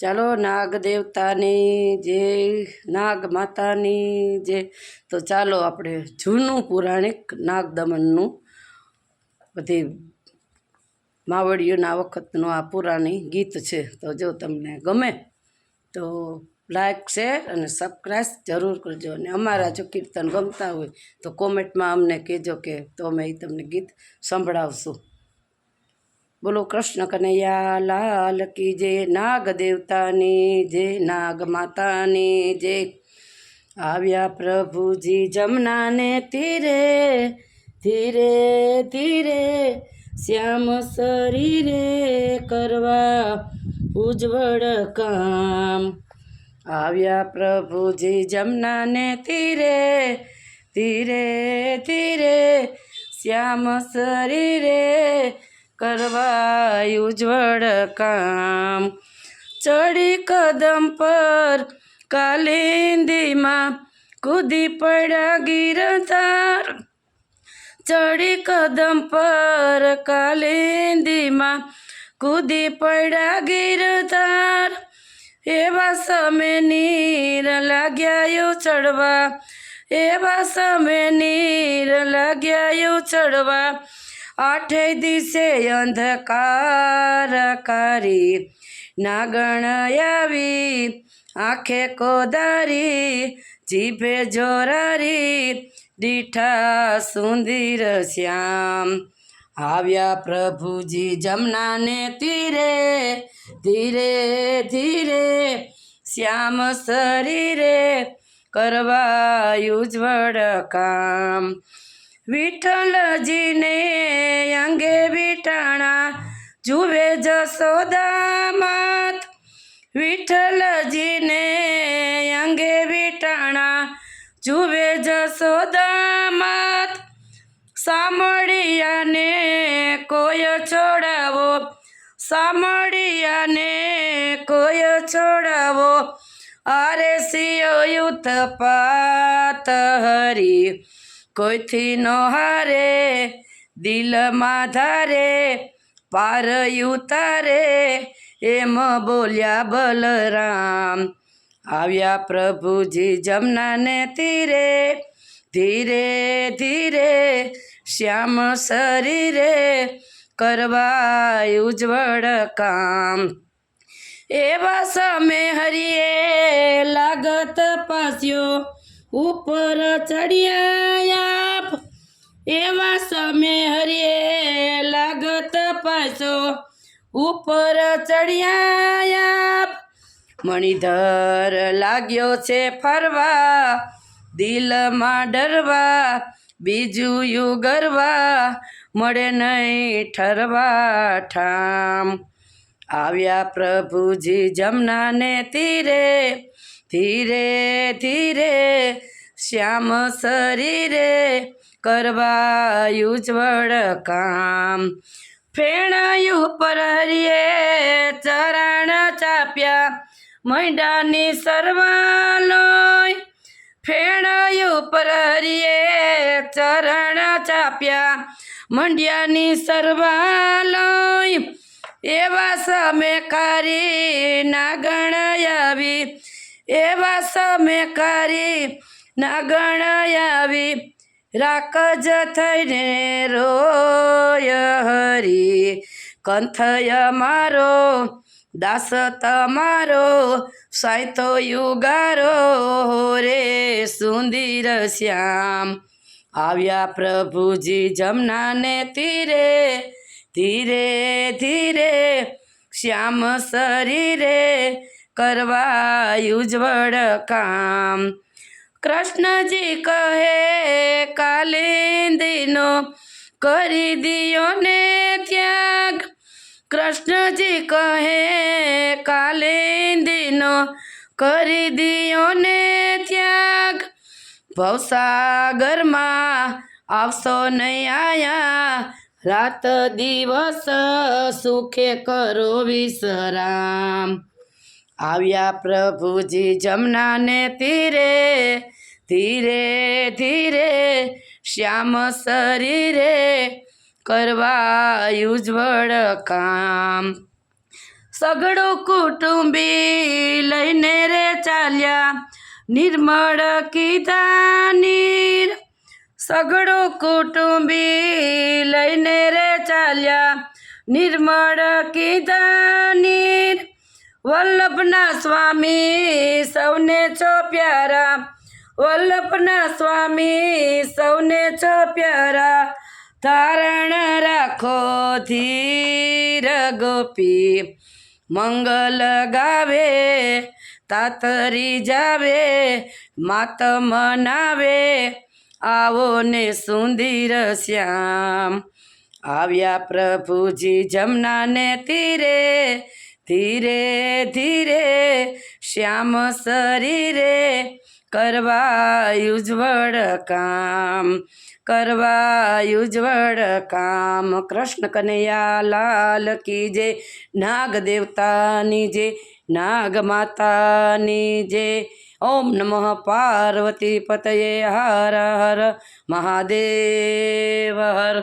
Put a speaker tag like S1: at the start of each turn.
S1: ચાલો નાગ દેવતાની જે નાગ માતાની જે, તો ચાલો આપણે જૂનું પુરાણિક નાગ દમનનું બધી માવડીઓના વખતનું આ પુરાણી ગીત છે. તો જો તમને ગમે તો લાઈક, શેર અને સબસ્ક્રાઈબ જરૂર કરજો. અને અમારા જો કીર્તન ગમતા હોય તો કોમેન્ટમાં અમને કહેજો કે તો અમે એ તમને ગીત સંભળાવશું. બોલો કૃષ્ણ કનૈયા લાલ કી જય નાગ દેવતાની જય નાગ માતાની જય. આવ્યા પ્રભુજી જમનાને તીરે, ધીરે ધીરે, શ્યામ શરીરે કરવા ઉજ્જવળ કામ. આવ્યા પ્રભુજી જમનાને તીરે, ધીરે ધીરે, શ્યામ શરીરે કરવા ઉજ્જવળ કામ. ચડી કદમ પર કાલિંદીમાં કૂદી પડ્યા ગીરધાર ચડી કદમ પર કાલિંદીમાં કૂદી પડ્યા ગીરધાર એવા સમય નીર લાગ્યા ચડવા. એવા સમય નીર લાગ્યા ચડવા. આઠે દિશે અંધકાર કરી નાગણ આવી, આંખે કોદારી, જીભે જોરારી, દીઠા સુંદર શ્યામ. આવ્યા પ્રભુજી જમનાને તીરે, ધીરે ધીરે શ્યામ શરીરે, કરવા ઉજ્જવળ કામ. વિઠ્ઠલજીને અંગે વિટાણા, જુએ જસોદા માત વિઠ્ઠલજીને અંગે વિટાણા, જુએ જસોદા માત સામળિયાને કોય છોડાવો, સામળિયાને કોય છોડાવો. અરે સિયો યુથ પાત હરી કોઈથી ન હારે, દિલમાં ધારે પાર ઉતારે, એમ બોલ્યા બલરામ. આવ્યા પ્રભુજી જમનાને તીરે, ધીરે ધીરે શ્યામ શરીરે કરવા ઉજ્જવળ કામ. એવા સમે હરિયે લાગત પાસ્યો ઉપર ચડિયા એવા સમે હરિયે લાગત પાછો. ઉપર ચડિયા મણિધર લાગ્યો છે ફરવા. દિલમાં ડરવા. બીજું યુ ગરવા. મળે નહીં ઠરવા ઠામ. આવ્યા પ્રભુજી જમનાને તીરે. ધીરે ધીરે, શ્યામ શરીરે કરવા ઉજ્જવળ કામ. ફેણાયું પર હરિયે ચરણ ચાપ્યા, મૈડાની સરવાલોય. ફેણાયું પર હરિયે ચરણ ચાપ્યા, મંડ્યાની સરવાલોય. એવા સમે કરી નાગણ આવી એવા સમે કરી નાગણ આવી રાખજ થઈને રોય હરી. કંથય મારો, દાસ તમારો, સાયતો યુગારો રે સુંદર શ્યામ. આવ્યા પ્રભુજી જમનાને તીરે, ધીરે ધીરે શ્યામ શરીરે કરવા ઉજ્જવળ કામ. કૃષ્ણજી કહે કાલિંદીનો કરી દિયો ને ત્યાગ. કૃષ્ણજી કહે કાલિંદીનો કરી દિયો ને ત્યાગ. ભવસાગરમાં આવશો નહીં આયા. રાત દિવસ સુખે કરો વિશ્રામ. આવ્યા પ્રભુજી જમનાને તીરે, ધીરે ધીરે, શ્યામ શરીરે કરવા ઉજ્જવળ કામ. સગડું કુટુંબી લઈને રે ચાલ્યા, નિર્મળ કીધા નીર. સગડું કુટુંબી લઈને રે ચાલ્યા, નિર્મળ કીધા નીર. વલ્લભના સ્વામી સૌને છો પ્યારા. વલ્લભના સ્વામી સૌને છો પ્યારા. ધારણ રાખો ધીર ગોપી. મંગલ ગાવે, તાતરી જાવે, માત મનાવે. આવો ને સુંદર શ્યામ. આવ્યા પ્રભુજી જમનાને તીરે. ધીરે ધીરે શ્યામ શરીરે કરવા ઉજ્જવળ કામ કરવા ઉજ્જવળ કામ. કૃષ્ણ કનૈયા લાલ કી જે નાગ દેવતાની જે નાગ માતાની જે ઓમ નમઃ પાર્વતી પતયે હર હર મહાદેવ હર.